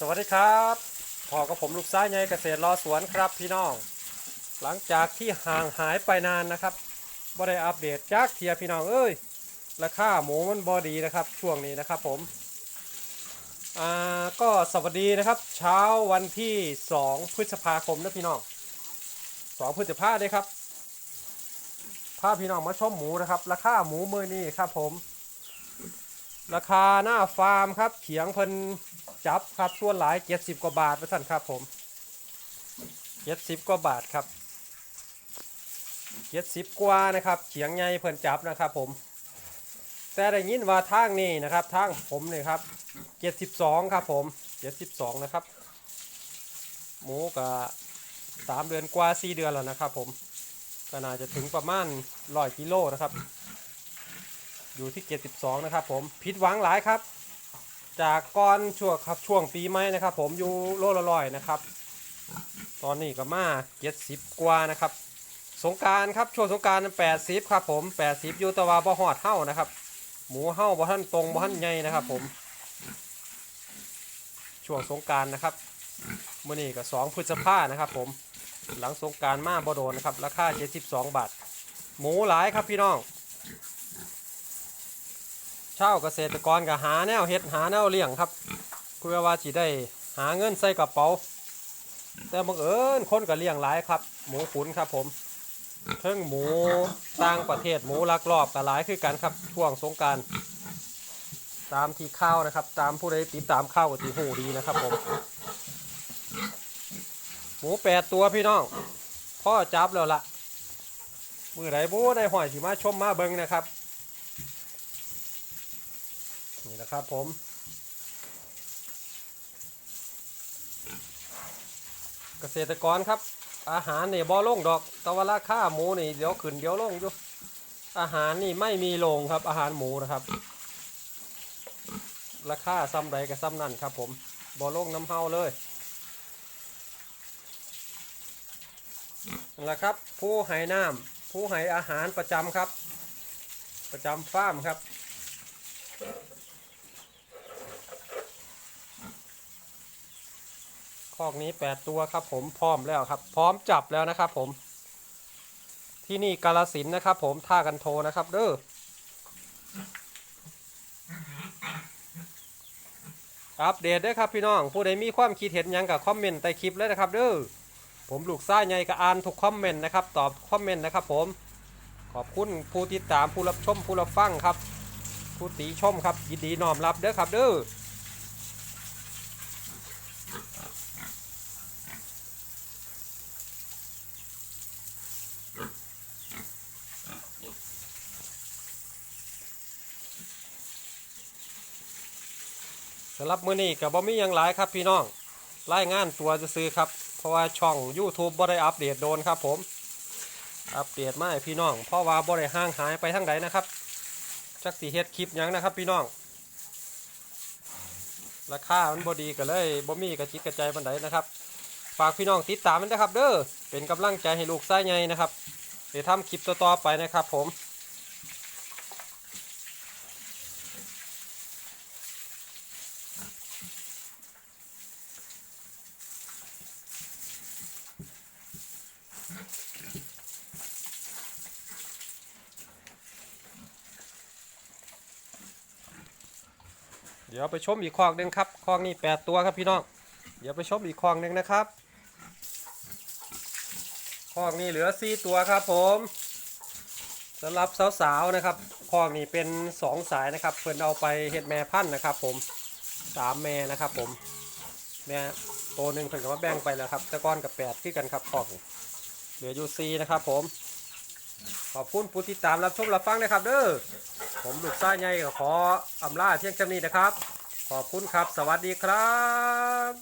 สวัสดีครับพ่อกับผมลูกซ้ายใหญ่เกษตรรอสวนครับพี่น้อง หลังจากที่ห่างหายไปนานนะครับบ่ได้อัปเดตจากเทียพี่น้องเอ้ยราคาหมูมันบอดีนะครับ ช่วงนี้นะครับผมอ่าก็สวัสดีนะครับ เช้าวันที่ 2 พฤษภาคมนะพี่น้อง2พฤษภาได้ครับพาพี่น้องมาชมหมูนะครับ ราคาหมูมือนี้ครับผม ราคาหน้าฟาร์มครับเขียงเพิ่น จับครับส่วนหลาย70กว่าบาทไปสั่นครับผม70กว่าบาทครับ70กว่านะครับเขียงใหญ่เพิ่นจับนะครับผม แต่ได้ยินว่าทางนี้นะครับทางผมนี่ครับ72ครับผม72นะครับ หมูกับ3เดือนกว่า4เดือนแล้วนะครับ ผมก็น่าจะถึงประมาณ100กิโลนะครับ อยู่ที่72นะครับ ผมผิดหวังหลายครับ จากก่อนช่วงครับช่วงปีใหม่นะครับ ผมอยู่โลละร้อยนะครับ ตอนนี้ก็มา70กว่านะครับ สงการครับช่วงสงการาร80ครับ ผม80อยู่ตะวาบ่หอดเท่านะครับ หมูเห่าบ่ท่านตรงบ่ท่านใหญ่นะครับ ผม ช่วงสงการนะครับมื่อนี้ก็2พฤษภานะครับ ผมหลังสงการมาบ่โดนนะครับราคา72บสองบาทหมูหลายครับพี่น้อง ช่าวเกษตรกรก็หาแนวเฮ็ดหาแนวเลี้ยงครับเพื่อว่าสิได้หาเงินใส่กระเป๋า แต่บังเอิญคนก็เลี้ยงหลายครับ หมูขุนครับผมเพิ่งหมูต่างประเทศหมูลักลอบก็หลายคือกันครับช่วงสงการตามที่ข้าวนะครับ ตามผู้ใดติดตามข้าวก็ตีหูดีนะครับผม หมูแปดตัวพี่น้องพ่อจับแล้วล่ะมือไหนบูได้หอยสิมาชมมาเบิงนะครับ นะครับผม เกษตรกรครับ อาหารนี่บ่ลงดอกตะวันราคาหมูนี่เดี๋ยวขึ้นเดี๋ยวลงอยู่อาหารนี่ไม่มีลงครับ อาหารหมูนะครับ ราคาซ้ำใดกับซ้ำนั่นครับ ผมบ่อลงน้ำเฮาเลยนั่นแหละครับ ผู้ให้น้ำผู้ให้อาหารประจำครับ ประจำฟาร์มครับ คอกนี้8ตัวครับผมพร้อมแล้วครับ พร้อมจับแล้วนะครับผม ที่นี่กาลสินนะครับ ผมท่ากันโทนะครับ เด้ออัปเดตด้วยครับพี่น้อง ผู้ใดมีความคิดเห็นยังกับคอมเมนต์ใต้คลิปเลยนะครับ เด้อผมลูกซ่าใหญ่ก็อ่านทุกคอมเมนต์นะครับตอบคอมเมนต์นะครับ ผมขอบคุณผู้ติดตามผู้รับชมผู้รับฟังครับ ผู้ติชมครับยินดีน้อมรับเด้อครับเด้อ สำหรับมื้อนี้กับบ่มียังหลายครับพี่น้องรายงานตัวจะซื้อครับ เพราะว่าช่อง YouTube บ่ได้อัปเดตโดนครับผม อัปเดตมาให้พี่น้อง เพราะว่าบ่ได้ห่างหายไปทางใดนะครับ จักสิเฮ็ดคลิปยังนะครับพี่น้อง ราคามันบ่ดีก็เลยบ่มีกระจิตกระใจปานใดนะครับ ฝากพี่น้องติดตามมันนะครับ เด้อ เป็นกำลังใจให้ลูกซ้ใหญ่นะครับเดี๋ยวทำคลิปต่อๆไปนะครับผม เดี๋ยวไปชมอีกคลองหนึ่งครับคลองนี้แปดตัวครับพี่น้อง เดี๋ยวไปชมอีกคลองหนึ่งนะครับคลองนี้เหลือสี่ตัวครับผมสำหรับสาวๆนะครับคลองนี้เป็นสองสายนะครับ เพิ่นเอาไปเห็ดแม่พันธุ์นะครับ ผมสามแม่นะครับ ผมแม่ตัวหนึ่งเพิ่นก็มาแบ่งไปแล้วครับตะก้อนกับแปดที่กันครับคลองนี้ เหลืออยู่4นะครับผม ขอบคุณผู้ติดตามรับชมรับฟังนะครับ เด้อผมลูกซ่าใหญ่ขออำลาเพียงจำนี้นะครับ ขอบคุณครับ สวัสดีครับ